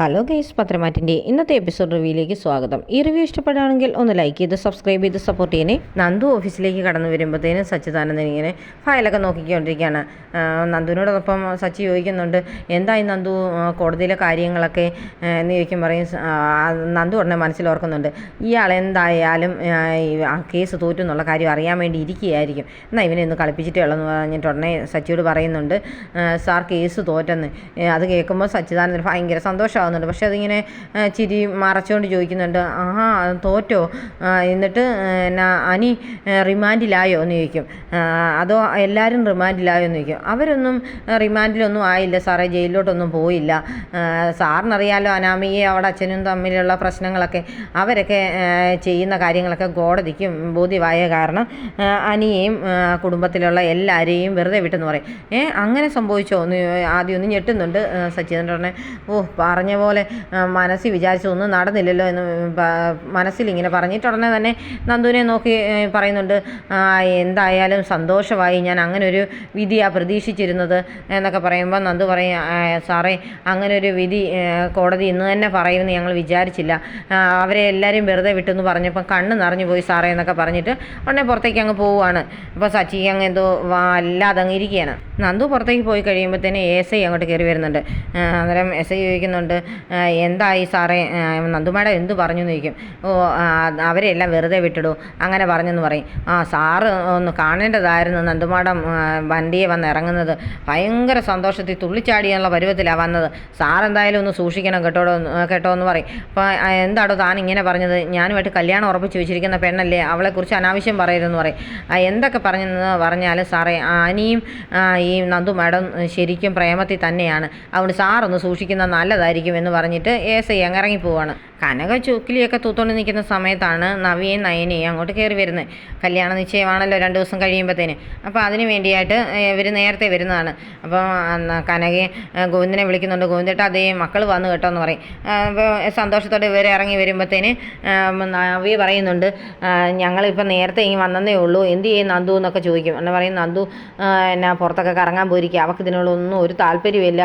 Hello guys പത്രമാറ്റിന്റെ ഇന്നത്തെ episode റിവ്യൂയിലേക്ക് സ്വാഗതം. ഈ റിവ്യൂ ഇഷ്ടപ്പെടുകയാണെങ്കിൽ ഒന്ന് ലൈക്ക് ചെയ്ത് സബ്സ്ക്രൈബ് ചെയ്ത് സപ്പോർട്ട് ചെയ്യണേ. നന്ദു ഓഫീസിലേക്ക് കടന്നു വരുമ്പോഴത്തേനും സച്ചിദാനന്ദൻ ഇങ്ങനെ ഫയലൊക്കെ നോക്കിക്കൊണ്ടിരിക്കുകയാണ്. നന്ദുവിനോടൊപ്പം സച്ചി ചോദിക്കുന്നുണ്ട് എന്തായി നന്ദു? കോടതിയിലെ കാര്യങ്ങളൊക്കെ? എന്ന് ചോദിക്കും പറയും നന്ദു ഉടനെ മനസ്സിലോർക്കുന്നുണ്ട് ഇയാൾ എന്തായാലും കേസ് തോറ്റു എന്നുള്ള കാര്യം അറിയാൻ വേണ്ടി ഇരിക്കുകയായിരിക്കും. എന്നാൽ ഇവനെ ഒന്ന് കളിപ്പിച്ചിട്ടേ ഉള്ളൂ എന്ന് പറഞ്ഞിട്ട് ഉടനെ സച്ചിയോട് പറയുന്നുണ്ട് സാർ കേസ് തോറ്റെന്ന്. അത് കേൾക്കുമ്പോൾ സച്ചിദാനന്ദൻ ഭയങ്കര സന്തോഷമാകുന്നുണ്ട് പക്ഷെ അതിങ്ങനെ ചിരി മറച്ചുകൊണ്ട് ചോദിക്കുന്നുണ്ട് ആഹാ തോറ്റോ? എന്നിട്ട് എന്നാ അനി ആ, റിമാൻഡിലായോ? എന്ന് ചോദിക്കും. അതോ എല്ലാവരും റിമാൻഡിലായോ എന്ന് ചോദിക്കും. അവരൊന്നും റിമാൻഡിലൊന്നും ആയില്ല. സാറേ ജയിലിലോട്ടൊന്നും പോയില്ല. ആ, സാറിനറിയാലോ അനാമിയെ അവിടെ അച്ഛനും തമ്മിലുള്ള പ്രശ്നങ്ങളൊക്കെ. അവരൊക്കെ ചെയ്യുന്ന കാര്യങ്ങളൊക്കെ കോടതിക്കും ബോധ്യമായ കാരണം ആ, അനിയെയും കുടുംബത്തിലുള്ള എല്ലാവരെയും വെറുതെ വിട്ടെന്ന് പറയും. ഏ അങ്ങനെ സംഭവിച്ചോ? എന്ന് ആദ്യം ഒന്ന് ഞെട്ടുന്നുണ്ട് സച്ചിദൻ ഓ പറഞ്ഞ പോലെ മനസ്സിൽ മനസ്സിൽ വിചാരിച്ചൊന്നും നടന്നില്ലല്ലോ എന്ന് മനസ്സിൽ ഇങ്ങനെ പറഞ്ഞിട്ട് ഉടനെ തന്നെ നന്ദുവിനെ നോക്കി പറയുന്നുണ്ട് എന്തായാലും സന്തോഷമായി ഞാൻ അങ്ങനെ ഒരു വിധിയാണ് പ്രതീക്ഷിച്ചിരുന്നത് എന്നൊക്കെ പറയുമ്പോൾ നന്ദു പറയും സാറേ അങ്ങനെ ഒരു വിധി കോടതി ഇന്ന് തന്നെ പറയുമെന്ന് ഞങ്ങൾ വിചാരിച്ചില്ല. അവരെ എല്ലാവരും വെറുതെ വിട്ടെന്ന് പറഞ്ഞപ്പോൾ കണ്ണ് നിറഞ്ഞു പോയി സാറേ എന്നൊക്കെ പറഞ്ഞിട്ട് ഉടനെ പുറത്തേക്ക് അങ്ങ് പോവുകയാണ് അപ്പോൾ സച്ചി അങ്ങ് എന്തോ അല്ലാതെ അങ്ങ് ഇരിക്കുകയാണ്. നന്ദു പുറത്തേക്ക് പോയി കഴിയുമ്പോഴത്തേന് എസ് ഐ അങ്ങോട്ട് കയറി വരുന്നുണ്ട്. അന്നേരം എസ് ഐ ചോദിക്കുന്നുണ്ട് "ആ, എന്തായി സാറേ? നന്ദുമേടം എന്ത് പറഞ്ഞു എന്ന് ചോദിക്കും. ഓ അവരെല്ലാം വെറുതെ വിട്ടിടൂ. അങ്ങനെ പറഞ്ഞെന്ന് പറയും. ആ സാറ് ഒന്ന് കാണേണ്ടതായിരുന്നു നന്ദുമാടം വണ്ടിയെ വന്ന് ഇറങ്ങുന്നത്. ഭയങ്കര സന്തോഷത്തിൽ തുള്ളിച്ചാടിയെന്നുള്ള പരുവത്തിലാണ് വന്നത്. സാറെന്തായാലും ഒന്ന് സൂക്ഷിക്കണം കേട്ടോ കേട്ടോ എന്ന് പറയും. അപ്പോൾ എന്താടോ താൻ ഇങ്ങനെ പറഞ്ഞത്? ഞാനുമായിട്ട് കല്യാണം ഉറപ്പിച്ച് വെച്ചിരിക്കുന്ന പെണ്ണല്ലേ അവളെക്കുറിച്ച് അനാവശ്യം പറയരുതെന്ന് പറയും. എന്തൊക്കെ പറഞ്ഞെന്ന് പറഞ്ഞാൽ സാറേ അനിയും ഈ നന്ദു മാഡം ശരിക്കും പ്രേമത്തിൽ തന്നെയാണ്. അതുകൊണ്ട് സാറൊന്ന് സൂക്ഷിക്കുന്നത് നല്ലതായിരിക്കും. എന്ന് പറഞ്ഞിട്ട് എസ് ഐ അങ്ങ് ഇറങ്ങി പോവാണ് കനക ചുക്കിലിയൊക്കെ തൂത്തോണ്ട് നിൽക്കുന്ന സമയത്താണ് നവിയും നയനയും അങ്ങോട്ട് കയറി വരുന്നത്. കല്യാണ നിശ്ചയമാണല്ലോ രണ്ട് ദിവസം കഴിയുമ്പോഴത്തേന് അപ്പോൾ അതിന് വേണ്ടിയായിട്ട് ഇവർ നേരത്തെ വരുന്നതാണ്. അപ്പോൾ കനകയെ ഗോവിന്ദനെ വിളിക്കുന്നുണ്ട്. ഗോവിന്ദേട്ട അതേ മക്കൾ വന്നു കേട്ടോ എന്ന് പറയും അപ്പോൾ സന്തോഷത്തോടെ ഇവർ ഇറങ്ങി വരുമ്പോഴത്തേന് നവി പറയുന്നുണ്ട് ഞങ്ങളിപ്പോൾ നേരത്തെ ഇനി വന്നതേ ഉള്ളൂ. എന്ത് ചെയ്യും നന്ദു എന്നൊക്കെ ചോദിക്കും. എന്ന് പറയും നന്ദു എന്നാ പുറത്തൊക്കെ കറങ്ങാൻ പോയിരിക്കുക അവൾക്ക് ഇതിനോടൊന്നും ഒരു താല്പര്യമില്ല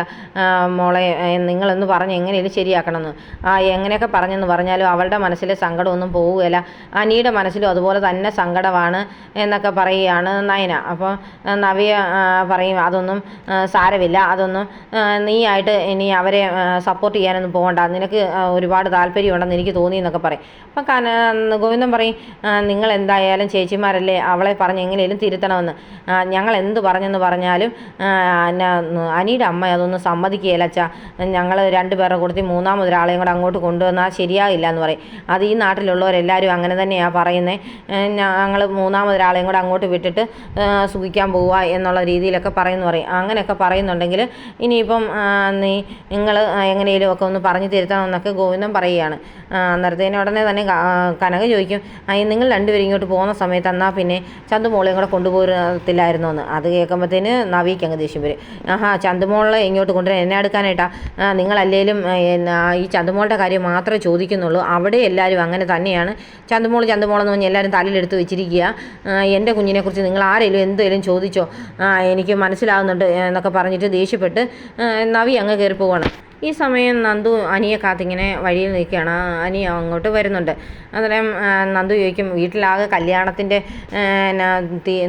മോളെ നിങ്ങളൊന്ന് പറഞ്ഞ് എങ്ങനെയും ശരിയാക്കണമെന്ന്? ആ എങ്ങനെയൊക്കെ പറഞ്ഞെന്ന് പറഞ്ഞാലും അവളുടെ മനസ്സിലെ സങ്കടമൊന്നും പോവുകയില്ല. അനിയുടെ മനസ്സിലും അതുപോലെ തന്നെ സങ്കടമാണ് എന്നൊക്കെ പറയുകയാണ് നയന. അപ്പോൾ നവിയ പറയും അതൊന്നും സാരമില്ല. അതൊന്നും നീയായിട്ട് ഇനി അവരെ സപ്പോർട്ട് ചെയ്യാനൊന്നും പോകണ്ട നിനക്ക് ഒരുപാട് താല്പര്യമുണ്ടെന്ന് എനിക്ക് തോന്നി എന്നൊക്കെ പറയും. അപ്പം കന ഗോവിന്ദൻ പറയും നിങ്ങൾ എന്തായാലും ചേച്ചിമാരല്ലേ അവളെ പറഞ്ഞ് എങ്ങനെയും തിരുത്തണമെന്ന്. ഞങ്ങൾ എന്ത് പറഞ്ഞെന്ന് പറഞ്ഞാലും അനിയുടെ അമ്മ അതൊന്നും സമ്മതിക്കുകയില്ല അച്ഛാ. ഞങ്ങൾ രണ്ടുപേരുടെ കൂട്ടത്തിൽ മൂന്നാമതൊരാളെയും കൂടെ അങ്ങോട്ട് കൊണ്ടുവന്നാൽ ശരിയാകില്ല എന്ന് പറയും. അത് ഈ നാട്ടിലുള്ളവരെല്ലാവരും അങ്ങനെ തന്നെയാണ് പറയുന്നത് ഞങ്ങൾ മൂന്നാമതൊരാളെയും കൂടെ അങ്ങോട്ട് വിട്ടിട്ട് സുഖിക്കാൻ പോവുക എന്നുള്ള രീതിയിലൊക്കെ പറയുന്നു പറയും. അങ്ങനെയൊക്കെ പറയുന്നുണ്ടെങ്കിൽ ഇനിയിപ്പം നീ നിങ്ങൾ എങ്ങനെയും ഒക്കെ ഒന്ന് പറഞ്ഞു തിരുത്തണമെന്നൊക്കെ ഗോവിന്ദൻ പറയുകയാണ്. അന്നേരത്തേന് ഉടനെ തന്നെ കനക ചോദിക്കും "അയ്യ, നിങ്ങൾ രണ്ടുപേരും ഇങ്ങോട്ട് പോകുന്ന സമയത്ത് എന്നാൽ പിന്നെ ചന്തുമോളെയും കൂടെ കൊണ്ടുപോകത്തില്ലായിരുന്നു എന്ന്? അത് കേൾക്കുമ്പോഴത്തേന് നവിക്ക് ദേഷ്യം വരും. ആഹാ ചന്തുമോളെ ഇങ്ങോട്ട് കൊണ്ടുവരാൻ എന്നെ എടുക്കാനായിട്ടാ നിങ്ങളല്ലേലും എന്നാ, ഈ ചന്തുമോളുടെ കാര്യം മാത്രമേ ചോദിക്കുന്നുള്ളൂ. അവിടെ എല്ലാവരും അങ്ങനെ തന്നെയാണ്. ചന്തുമോൾ ചന്തുമോളെന്ന് പറഞ്ഞ് എല്ലാവരും തലയിലെടുത്ത് വെച്ചിരിക്കുക. എന്റെ കുഞ്ഞിനെക്കുറിച്ച് നിങ്ങൾ ആരെങ്കിലും എന്തെങ്കിലും ചോദിച്ചോ? എനിക്ക് മനസ്സിലാകുന്നുണ്ട് എന്നൊക്കെ പറഞ്ഞിട്ട് ദേഷ്യപ്പെട്ട് നവി അങ്ങ് കയറി പോവാണ്. ഈ സമയം നന്ദു അനിയെ കാത്തിങ്ങനെ വഴിയിൽ നിൽക്കുകയാണ്. അനി അങ്ങോട്ട് വരുന്നുണ്ട്. അന്നേരം നന്ദു ചോദിക്കും വീട്ടിലാകെ കല്യാണത്തിന്റെ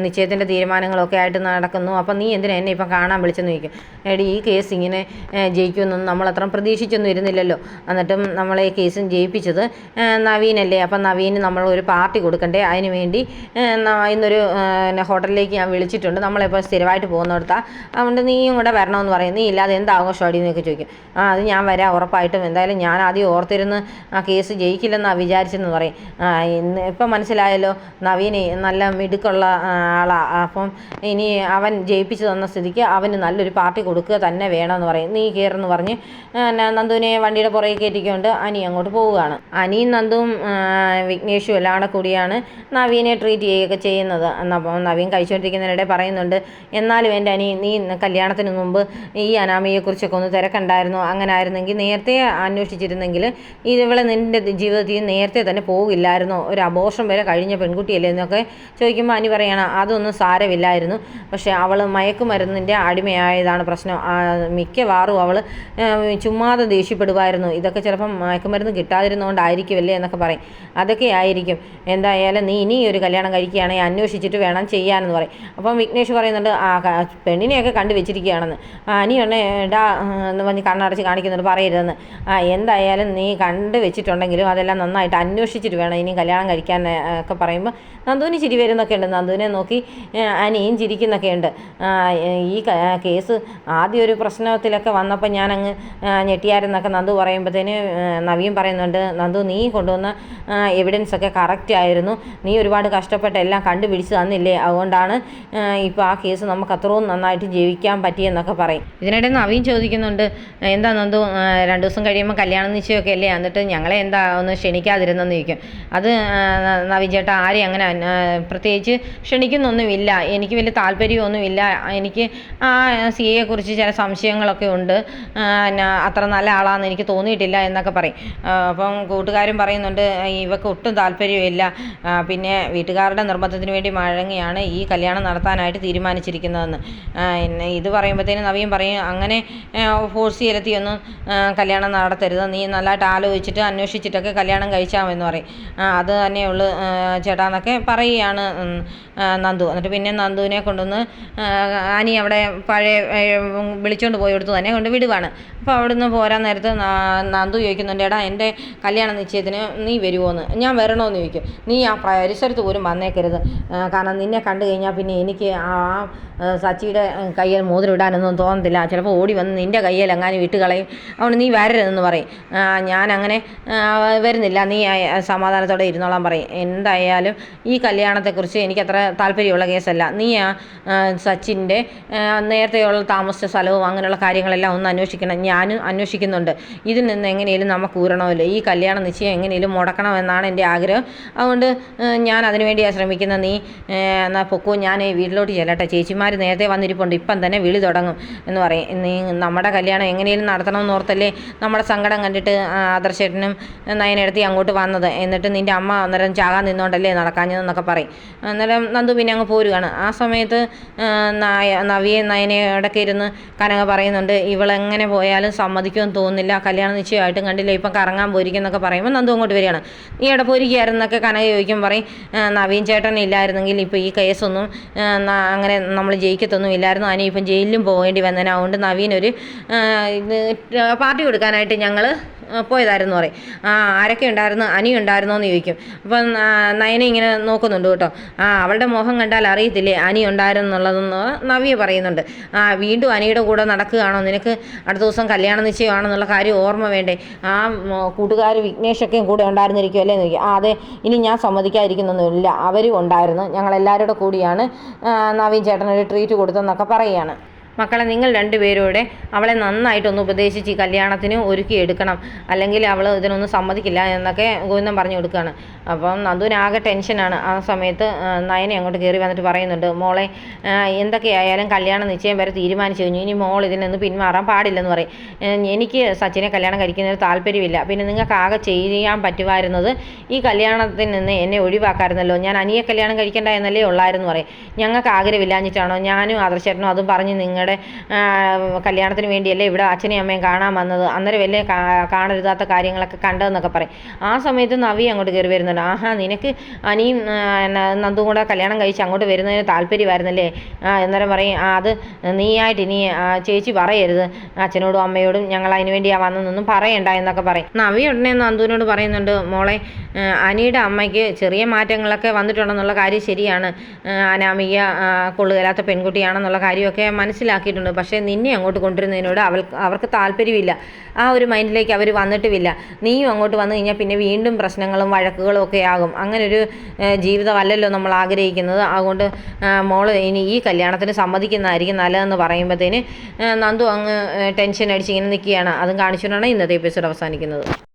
നിശ്ചയത്തിന്റെ തീരുമാനങ്ങളൊക്കെ ആയിട്ട് നടക്കുന്നു. അപ്പം നീ എന്തിനാ എന്നെ ഇപ്പം കാണാൻ വിളിച്ചെന്ന് ചോദിക്കും? എടി ഈ കേസ് ഇങ്ങനെ ജയിക്കുമെന്നൊന്നും നമ്മൾ അത്ര പ്രതീക്ഷിച്ചൊന്നും ഇരുന്നില്ലല്ലോ. എന്നിട്ടും നമ്മളെ ഈ കേസും ജയിപ്പിച്ചത് നവീനല്ലേ. അപ്പം നവീന് നമ്മൾ ഒരു പാർട്ടി കൊടുക്കണ്ടേ? അതിന് വേണ്ടി ഇന്നൊരു ഹോട്ടലിലേക്ക് ഞാൻ വിളിച്ചിട്ടുണ്ട്. നമ്മളിപ്പോൾ സ്ഥിരമായിട്ട് പോകുന്നിടത്താണ് അതുകൊണ്ട് നീയും കൂടെ വരണമെന്ന് പറയും. നീ ഇല്ലാതെ എന്ത് ആഘോഷമാടി എന്നൊക്കെ ചോദിക്കും. ആ അത് ഞാൻ വരാം ഉറപ്പായിട്ടും. എന്തായാലും ഞാൻ ആദ്യം ഓർത്തിരുന്ന് ആ കേസ് ജയിക്കില്ലെന്നാണ് വിചാരിച്ചെന്ന് പറയും. ഇന്ന് ഇപ്പം മനസ്സിലായല്ലോ നവീനെ നല്ല മിടുക്കുള്ള ആളാണ് ആളാ. അപ്പം ഇനി അവൻ ജയിപ്പിച്ചു തന്ന സ്ഥിതിക്ക് അവന് നല്ലൊരു പാർട്ടി കൊടുക്കുക തന്നെ വേണമെന്ന് പറയും. നീ കയറെന്ന് പറഞ്ഞ് നന്ദുവിനെ വണ്ടിയുടെ പുറകെ കയറ്റിക്കൊണ്ട് അനി അങ്ങോട്ട് പോവുകയാണ്. അനിയും നന്ദുവും വിഘ്നേഷും എല്ലാം കൂടെ കൂടിയാണ് നവീനെ ട്രീറ്റ് ചെയ്യുകയൊക്കെ ചെയ്യുന്നത്. അപ്പം നവീൻ കഴിച്ചുകൊണ്ടിരിക്കുന്നതിനിടെ പറയുന്നുണ്ട് എന്നാലും എന്റെ അനി നീ കല്യാണത്തിന് മുമ്പ് ഈ അനാമിയെക്കുറിച്ചൊക്കെ ഒന്ന് തിരക്കണ്ടായിരുന്നു? അങ്ങനെ ആയിരുന്നെങ്കിൽ നേരത്തെ അന്വേഷിച്ചിരുന്നെങ്കിൽ ഇവളെ നിന്റെ ജീവിതത്തിൽ നേരത്തെ തന്നെ പോകില്ലായിരുന്നോ? ഒരു അബോഷം വരെ കഴിഞ്ഞ പെൺകുട്ടിയല്ലേ എന്നൊക്കെ ചോദിക്കുമ്പോൾ അനി പറയണം അതൊന്നും സാരമില്ലായിരുന്നു. പക്ഷേ അവൾ മയക്കുമരുന്നിന്റെ അടിമയായതാണ് പ്രശ്നം. മിക്കവാറും അവൾ ചുമ്മാതെ ദേഷ്യപ്പെടുമായിരുന്നു ഇതൊക്കെ ചിലപ്പം മയക്കുമരുന്ന് കിട്ടാതിരുന്നുകൊണ്ടായിരിക്കുമല്ലേ എന്നൊക്കെ പറയും. അതൊക്കെ ആയിരിക്കും. എന്തായാലും നീ ഇനി ഒരു കല്യാണം കഴിക്കുകയാണെങ്കിൽ അന്വേഷിച്ചിട്ട് വേണം ചെയ്യാനെന്ന് പറയും. അപ്പം വിഘ്നേഷ് പറയുന്നുണ്ട് ആ പെണ്ണിനെയൊക്കെ കണ്ടു വെച്ചിരിക്കുകയാണെന്ന് അനി ഡാ എന്ന് പറഞ്ഞ് കണ്ണടച്ച് കാണിക്കുന്നുണ്ട് പറയരുതെന്ന്. ആ എന്തായാലും നീ കണ്ടു വെച്ചിട്ടുണ്ടെങ്കിലും അതെല്ലാം നന്നായിട്ട് അന്വേഷിച്ചിട്ട് വേണം ഇനി കല്യാണം കഴിക്കാൻ ഒക്കെ പറയുമ്പോൾ നന്ദുവിന് ചിരി വരുന്നൊക്കെ ഉണ്ട്. നന്ദുവിനെ നോക്കി അനിയും ചിരിക്കുന്നൊക്കെ ഉണ്ട്. ഈ കേസ് ആദ്യ ഒരു പ്രശ്നത്തിലൊക്കെ വന്നപ്പോൾ ഞാനങ്ങ് ഞെട്ടിയായിരുന്നൊക്കെ നന്ദു പറയുമ്പോഴത്തേന് നവിയും പറയുന്നുണ്ട് നന്ദു നീ കൊണ്ടുവന്ന എവിഡൻസ് ഒക്കെ കറക്റ്റ് ആയിരുന്നു. നീ ഒരുപാട് കഷ്ടപ്പെട്ട് എല്ലാം കണ്ടുപിടിച്ച് തന്നില്ലേ? അതുകൊണ്ടാണ് ഇപ്പോൾ ആ കേസ് നമുക്ക് അത്രയും നന്നായിട്ട് ജീവിക്കാൻ പറ്റിയെന്നൊക്കെ പറയും. ഇതിനിടെ നവീൻ ചോദിക്കുന്നുണ്ട് എന്താ നന്ദു രണ്ട് ദിവസം കഴിയുമ്പോൾ കല്യാണം നിശ്ചയമൊക്കെ അല്ലേ? എന്നിട്ട് ഞങ്ങളെ എന്താ ഒന്ന് ക്ഷണിക്കാതിരുന്നെന്ന് ചോദിക്കും. അത് നവീൻ ചേട്ടാ ആരെയും അങ്ങനെ പ്രത്യേകിച്ച് ക്ഷണിക്കുന്നൊന്നുമില്ല. എനിക്ക് വലിയ താല്പര്യമൊന്നുമില്ല. എനിക്ക് ആ സി എയെക്കുറിച്ച് ചില സംശയങ്ങളൊക്കെ ഉണ്ട്. അത്ര നല്ല ആളാണെന്ന് എനിക്ക് തോന്നിയിട്ടില്ല എന്നൊക്കെ പറയും. അപ്പം കൂട്ടുകാരും പറയുന്നുണ്ട് ഇവക്ക് ഒട്ടും താല്പര്യമില്ല. പിന്നെ വീട്ടുകാരുടെ നിർബന്ധത്തിന് വേണ്ടി മഴങ്ങിയാണ് ഈ കല്യാണം നടത്താനായിട്ട് തീരുമാനിച്ചിരിക്കുന്നതെന്ന്. ഇത് പറയുമ്പോഴത്തേനും നവീൻ പറയും അങ്ങനെ ഫോഴ്സ് ചെയ്തെത്തിയൊന്നും കല്യാണം നടത്തരുത്. നീ നല്ലതായിട്ട് ആലോചിച്ചിട്ട് അന്വേഷിച്ചിട്ടൊക്കെ കല്യാണം കഴിച്ചാമെന്ന് പറയും. അത് തന്നെയുള്ളു ചേട്ടാ എന്നൊക്കെ പറയുകയാണ് നന്ദു. എന്നിട്ട് പിന്നെ നന്ദുവിനെ കൊണ്ടുവന്ന് ആനി അവിടെ പഴയ വിളിച്ചുകൊണ്ട് പോയെടുത്ത് തന്നെ കൊണ്ട് വിടുവാണ്. അപ്പോൾ അവിടുന്ന് പോരാൻ നേരത്ത് നന്ദു ചോദിക്കുന്നുണ്ട് എടാ എന്റെ കല്യാണ നിശ്ചയത്തിന് നീ വരുമോന്ന് ഞാൻ വരണമെന്ന് ചോദിക്കും. നീ ആ പരിസരത്ത് പോലും വന്നേക്കരുത്. കാരണം നിന്നെ കണ്ടു കഴിഞ്ഞാൽ പിന്നെ എനിക്ക് ആ സച്ചിയുടെ കയ്യിൽ മോതിരം ഇടാനൊന്നും തോന്നത്തില്ല. ചിലപ്പോൾ ഓടി വന്ന് നിന്റെ കയ്യിൽ എങ്ങാനും ഇട്ട് കളയും. അതുകൊണ്ട് നീ വരരുതെന്ന് പറയും. ഞാൻ അങ്ങനെ വരുന്നില്ല. നീ സമാധാനത്തോടെ ഇരുന്നോളാൻ പറയും. എന്തായാലും ഈ കല്യാണത്തെക്കുറിച്ച് എനിക്കത്ര താല്പര്യമുള്ള കേസല്ല. നീ ആ സച്ചിന്റെ നേരത്തെയുള്ള താമസിച്ച സ്ഥലവും അങ്ങനെയുള്ള കാര്യങ്ങളെല്ലാം ഒന്ന് അന്വേഷിക്കണം. ഞാനും അന്വേഷിക്കുന്നുണ്ട്. ഇതിൽ നിന്ന് എങ്ങനെയും നമുക്ക് ഊരണമല്ലോ. ഈ കല്യാണം നിശ്ചയം എങ്ങനെയും മുടക്കണമെന്നാണ് എന്റെ ആഗ്രഹം. അതുകൊണ്ട് ഞാൻ അതിനുവേണ്ടിയാണ് ശ്രമിക്കുന്നത് നീ എന്നാൽ പൊക്കോ ഞാൻ ഈ വീട്ടിലോട്ട് ചെല്ലട്ടെ. ചേച്ചിമാർ നേരത്തെ വന്നിരിപ്പുണ്ട്. ഇപ്പം തന്നെ വിളി തുടങ്ങും എന്ന് പറയും. നീ നമ്മുടെ കല്യാണം എങ്ങനെയും നടത്തണമെന്ന് ഓർത്തല്ലേ നമ്മുടെ സങ്കടം കണ്ടിട്ട് ആദർശേട്ടനും നയനെടുത്തി അങ്ങോട്ട് വന്നത്. എന്നിട്ട് നിന്റെ അമ്മ അന്നേരം ചാകാൻ നിന്നോണ്ടല്ലേ നടക്കാഞ്ഞതെന്നൊക്കെ പറയും. അന്നേരം നന്ദു പിന്നെ അങ്ങ് പോരുകയാണ് ആ സമയത്ത് നായ നവിയെ നയനെ ഇടയ്ക്ക് ഇരുന്ന് കനക പറയുന്നുണ്ട് ഇവളെങ്ങനെ പോയാലും സമ്മതിക്കുമെന്ന് തോന്നുന്നില്ല. കല്യാണ നിശ്ചയമായിട്ടും കണ്ടില്ല. ഇപ്പം കറങ്ങാൻ പോയിരിക്കുന്നൊക്കെ പറയുമ്പോൾ നന്ദു അങ്ങോട്ട് വരികയാണ്. നീ എവിടെ പോയിരിക്കുകയായിരുന്നൊക്കെ കനക ചോദിക്കും പറയും നവീൻ ചേട്ടൻ ഇല്ലായിരുന്നെങ്കിൽ ഇപ്പോൾ ഈ കേസൊന്നും അങ്ങനെ നമ്മൾ ജയിക്കത്തൊന്നും ഇല്ലായിരുന്നു. അനി ഇപ്പം ജയിലിലും പോകേണ്ടി വന്നതിന് അതുകൊണ്ട് നവീൻ ഒരു പാർട്ടി കൊടുക്കാനായിട്ട് ഞങ്ങൾ പോയതായിരുന്നു പറയും. ആ ആരൊക്കെ ഉണ്ടായിരുന്നു? അനി ഉണ്ടായിരുന്നോ എന്ന് ചോദിക്കും. അപ്പം നയന ഇങ്ങനെ നോക്കുന്നുണ്ട് കേട്ടോ. ആ അവളുടെ മുഖം കണ്ടാൽ അറിയത്തില്ലേ അനി ഉണ്ടായിരുന്നു എന്നുള്ളതെന്ന് നവ്യ പറയുന്നുണ്ട്. ആ വീണ്ടും അനിയുടെ കൂടെ നടക്കുകയാണോ? നിനക്ക് അടുത്ത ദിവസം കല്യാണ നിശ്ചയമാണെന്നുള്ള കാര്യം ഓർമ്മ വേണ്ടേ? ആ കൂട്ടുകാർ വിഘ്നേഷൊക്കെയും കൂടെ ഉണ്ടായിരുന്നിരിക്കും അല്ലേ എന്ന് ചോദിക്കും. ആ അതെ ഇനി ഞാൻ സമ്മതിക്കാതിരിക്കുന്നൊന്നുമില്ല. അവരും ഉണ്ടായിരുന്നു. ഞങ്ങളെല്ലാവരുടെ കൂടിയാണ് നവീൻ ചേട്ടനൊരു ട്രീറ്റ് കൊടുത്തെന്നൊക്കെ പറയുകയാണ്. മക്കളെ നിങ്ങൾ രണ്ടുപേരൂടെ അവളെ നന്നായിട്ടൊന്ന് ഉപദേശിച്ച് ഈ കല്യാണത്തിന് ഒരുക്കി എടുക്കണം. അല്ലെങ്കിൽ അവൾ ഇതിനൊന്നും സമ്മതിക്കില്ല എന്നൊക്കെ ഗോവിന്ദൻ പറഞ്ഞു കൊടുക്കുകയാണ്. അപ്പം നന്ദുവിനാകെ ടെൻഷനാണ് ആ സമയത്ത് നയനെ അങ്ങോട്ട് കയറി വന്നിട്ട് പറയുന്നുണ്ട് മോളെ എന്തൊക്കെയായാലും കല്യാണം നിശ്ചയം വരെ തീരുമാനിച്ചു കഴിഞ്ഞു. ഇനി മോൾ ഇതിൽ നിന്ന് പിന്മാറാൻ പാടില്ലെന്ന് പറയും. എനിക്ക് സച്ചിനെ കല്യാണം കഴിക്കുന്നതിന് താല്പര്യമില്ല. പിന്നെ നിങ്ങൾക്ക് ആകെ ചെയ്യാൻ പറ്റുമായിരുന്നത് ഈ കല്യാണത്തിൽ നിന്ന് എന്നെ ഒഴിവാക്കാമായിരുന്നല്ലോ ഞാൻ അനിയെ കല്യാണം കഴിക്കേണ്ട എന്നല്ലേ ഉള്ളായിരുന്നു പറയും. ഞങ്ങൾക്ക് ആഗ്രഹമില്ലാഞ്ഞിട്ടാണോ? ഞാനും ആദർശേട്ടനും അതും പറഞ്ഞ് നിങ്ങൾ നിങ്ങളുടെ കല്യാണത്തിന് വേണ്ടിയല്ലേ ഇവിടെ അച്ഛനെയും അമ്മയും കാണാൻ വന്നത്? അന്നേരം വലിയ കാണരുതാത്ത കാര്യങ്ങളൊക്കെ കണ്ടതെന്നൊക്കെ പറയും. ആ സമയത്ത് നവി അങ്ങോട്ട് കയറി വരുന്നുണ്ട്. ആഹാ നിനക്ക് അനിയും നന്ദും കൂടെ കല്യാണം കഴിച്ച് അങ്ങോട്ട് വരുന്നതിന് താല്പര്യമായിരുന്നല്ലേ? ആ അന്നേരം പറയും അത് നീയായിട്ട് ഇനി ചേച്ചി പറയരുത്. അച്ഛനോടും അമ്മയോടും ഞങ്ങൾ അതിന് വേണ്ടിയാ വന്നതെന്നൊന്നും പറയണ്ട എന്നൊക്കെ പറയും. നവി ഉടനെ നന്ദുവിനോട് പറയുന്നുണ്ട് മോളെ അനിയുടെ അമ്മയ്ക്ക് ചെറിയ മാറ്റങ്ങളൊക്കെ വന്നിട്ടുണ്ടെന്നുള്ള കാര്യം ശരിയാണ്. അനാമിക കൊള്ളുകരാത്ത പെൺകുട്ടിയാണെന്നുള്ള കാര്യമൊക്കെ മനസ്സിലാക്കി മനസ്സിലാക്കിയിട്ടുണ്ട്. പക്ഷേ നിന്നെ അങ്ങോട്ട് കൊണ്ടുവരുന്നതിനോട് അവൾ അവർക്ക് താല്പര്യമില്ല. ആ ഒരു മൈൻഡിലേക്ക് അവർ വന്നിട്ടുമില്ല. നീയും അങ്ങോട്ട് വന്നു കഴിഞ്ഞാൽ പിന്നെ വീണ്ടും പ്രശ്നങ്ങളും വഴക്കുകളും ഒക്കെ ആകും. അങ്ങനൊരു ജീവിതമല്ലല്ലോ നമ്മൾ ആഗ്രഹിക്കുന്നത്. അതുകൊണ്ട് മോൾ ഇനി ഈ കല്യാണത്തിന് സമ്മതിക്കുന്നതായിരിക്കും നല്ലതെന്ന് പറയുമ്പോഴത്തേന് നന്ദു അങ്ങ് ടെൻഷൻ അടിച്ച് ഇങ്ങനെ നിൽക്കുകയാണ് അതും കാണിച്ചുകൊണ്ടാണ് ഇന്നത്തെ എപ്പിസോഡ് അവസാനിക്കുന്നത്.